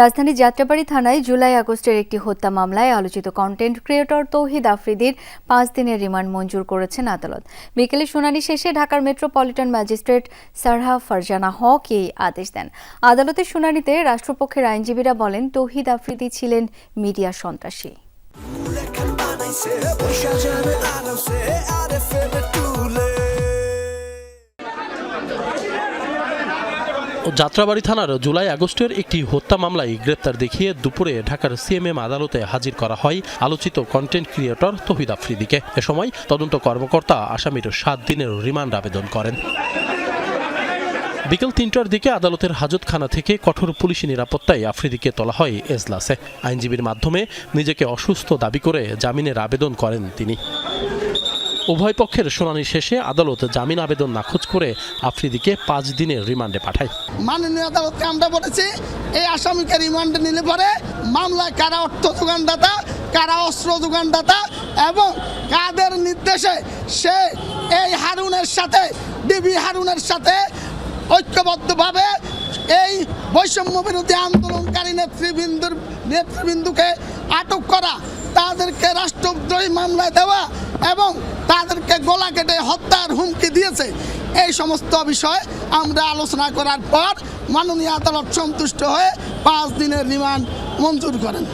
রাজধানীর যাত্রাবাড়ি থানায় জুলাই আগস্টের একটি হত্যা মামলায় আলোচিত কন্টেন্ট ক্রিয়েটর তৌহিদ আফ্রিদির পাঁচ দিনের রিমান্ড মঞ্জুর করেছেন আদালত। বিকেলে শুনানি শেষে ঢাকার মেট্রোপলিটন ম্যাজিস্ট্রেট সারহা ফারজানা হক এই আদেশ দেন। আদালতের শুনানিতে রাষ্ট্রপক্ষের আইনজীবীরা বলেন, তৌহিদ আফ্রিদি ছিলেন মিডিয়া সন্ত্রাসী। যাত্রাবাড়ি থানার জুলাই আগস্টের একটি হত্যা মামলায় গ্রেপ্তার দেখিয়ে দুপুরে ঢাকার সিএমএম আদালতে হাজির করা হয় আলোচিত কন্টেন্ট ক্রিয়েটর তহিদ আফ্রিদিকে। এ সময় তদন্ত কর্মকর্তা আসামির সাত দিনের রিমান্ড আবেদন করেন। বিকেল তিনটার দিকে আদালতের হাজতখানা থেকে কঠোর পুলিশি নিরাপত্তায় আফ্রিদিকে তোলা হয় এজলাসে। আইনজীবীর মাধ্যমে নিজেকে অসুস্থ দাবি করে জামিনের আবেদন করেন তিনি। উভয় পক্ষের শুনানি শেষে আদালত জামিন আবেদন নাকচ করে আফ্রিদিকে পাঁচ দিনের রিমান্ডে পাঠায়। মাননীয় আদালতকে আমরা বলেছি, এই আসামিকে রিমান্ডে নিলে পরে মামলায় কারা অর্থ যোগানদাতা, কারা অস্ত্র যোগানদাতা এবং কাদের নির্দেশে সে এই হারুনের সাথে, ডিবি হারুনের সাথে ঐক্যবদ্ধভাবে এই বৈষম্য বিরোধী আন্দোলনকারী নেতৃবৃন্দুর নেতৃবৃন্দুকে আটক করা তাদেরকে রাষ্ট্রদ্রোহী মামলায় দেওয়া এবং তাদেরকে গলা কেটে হত্যার হুমকি দিয়েছে। এই সমস্ত বিষয় আমরা আলোচনা করার পর মাননীয় আদালত সন্তুষ্ট হয়ে পাঁচ দিনের রিমান্ড মঞ্জুর করেন।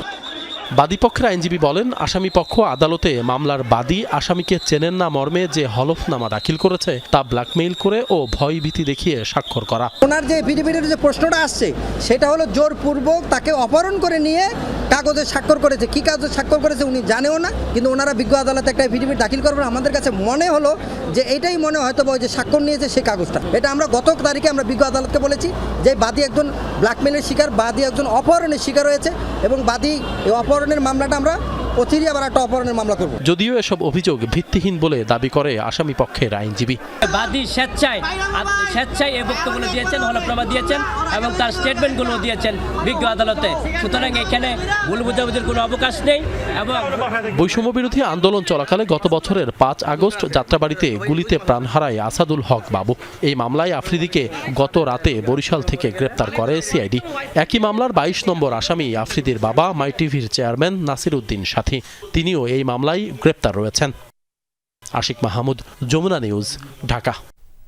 বাদীপক্ষের আইনজীবী বলেন আসামি পক্ষ আদালতে মামলার বাদী আসামিকে চেনেন না মর্মে যে হলফনামা দাখিল করেছে তা ব্ল্যাকমেইল করে ও ভয়ভীতি দেখিয়ে স্বাক্ষর করা। ওনার যে এফিডেভিটের যে প্রশ্নটা আসছে সেটা হলো জোরপূর্বক তাকে অপহরণ করে নিয়ে কাগজে স্বাক্ষর করেছে, কি কাগজে স্বাক্ষর করেছে উনি জানেও না, কিন্তু ওনারা বিজ্ঞ আদালতে একটা এফিডেভিট দাখিল করবেন আমাদের কাছে মনে হলো যে এটাই মনে হয়তো ওই যে স্বাক্ষর নিয়েছে সেই কাগজটা। এটা আমরা গত তারিখে আমরা বিজ্ঞ আদালতকে বলেছি যে বাদী একজন ব্ল্যাকমেলের শিকার, বাদী একজন অপহরণের শিকার হয়েছে এবং বাদী অপহরণের মামলাটা আমরা অচিরে আবার একটা অপহরণের মামলা করব। যদিও এসব অভিযোগ ভিত্তিহীন বলে দাবি করে আসামি পক্ষের আইনজীবী। বাদী স্বেচ্ছায় স্বেচ্ছায় এই বক্তব্যগুলো দিয়েছেন হলফনামা দিয়েছেন এবং তার স্টেটমেন্টগুলো দিয়েছেন বিজ্ঞ আদালতে। সুতরাং এখানে ভুল বুঝাবুঝির কোনো অবকাশ নেই এবং বৈষম্য বিরোধী আন্দোলন চলাকালে গত বছরের পাঁচ আগস্ট যাত্রাবাড়িতে গুলিতে প্রাণ হারায় আসাদুল হক বাবু। এই মামলায় আফ্রিদিকে গত রাতে বরিশাল থেকে গ্রেপ্তার করে সিআইডি। একই মামলার বাইশ নম্বর আসামি আফ্রিদির বাবা মাই টিভির চেয়ারম্যান নাসির উদ্দিন সাথী তিনিও এই মামলায় গ্রেপ্তার রয়েছেন। আশিক মাহমুদ যমুনা নিউজ ঢাকা।